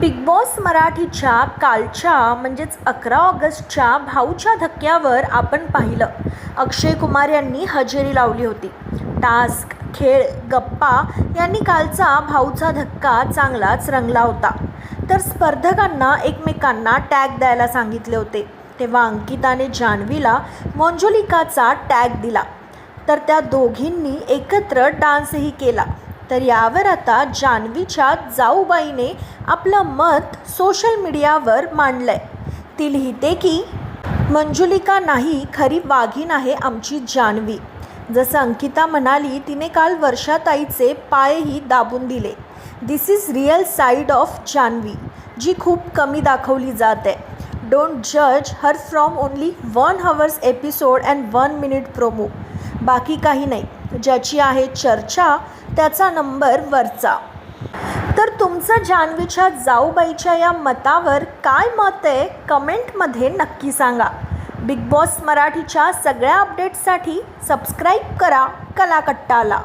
Big boss मराठीच्या कालच्या म्हणजेच अकरा ऑगस्टच्या भाऊच्या धक्क्यावर आपण पाहिलं. अक्षय कुमार यांनी हजेरी लावली होती. टास्क खेळ गप्पा यांनी कालचा भाऊचा धक्का चांगलाच रंगला होता. तर स्पर्धकांना एकमेकांना टॅग द्यायला सांगितले होते. तेव्हा अंकिताने जान्हवीला मंजुलिकाचा टॅग दिला. तर त्या दोघींनी एकत्र डान्सही केला. तर यावर आता जान्हवीच्या जाऊबाईने आपलं मत सोशल मीडियावर मांडलंय. ती लिहिते की मंजुलिका नाही खरी वाघीण आहे आमची जान्हवी. जसं अंकिता म्हणाली तिने काल वर्षाताईचे पायही दाबून दिले. This is real side of Janhavi जी खूप कमी दाखवली जाते. डोंट जज her from only one hours episode and one minute promo बाकी काही नाही. ज्याची आहे चर्चा त्याचा नंबर वरचा. तर तुमचं जान्हवीच्या जाऊबाईच्या या मतावर काय मत आहे? कमेंटमध्ये नक्की सांगा. बिग बॉस मराठीच्या सगळ्या अपडेट्ससाठी सबस्क्राईब करा कलाकट्टाला.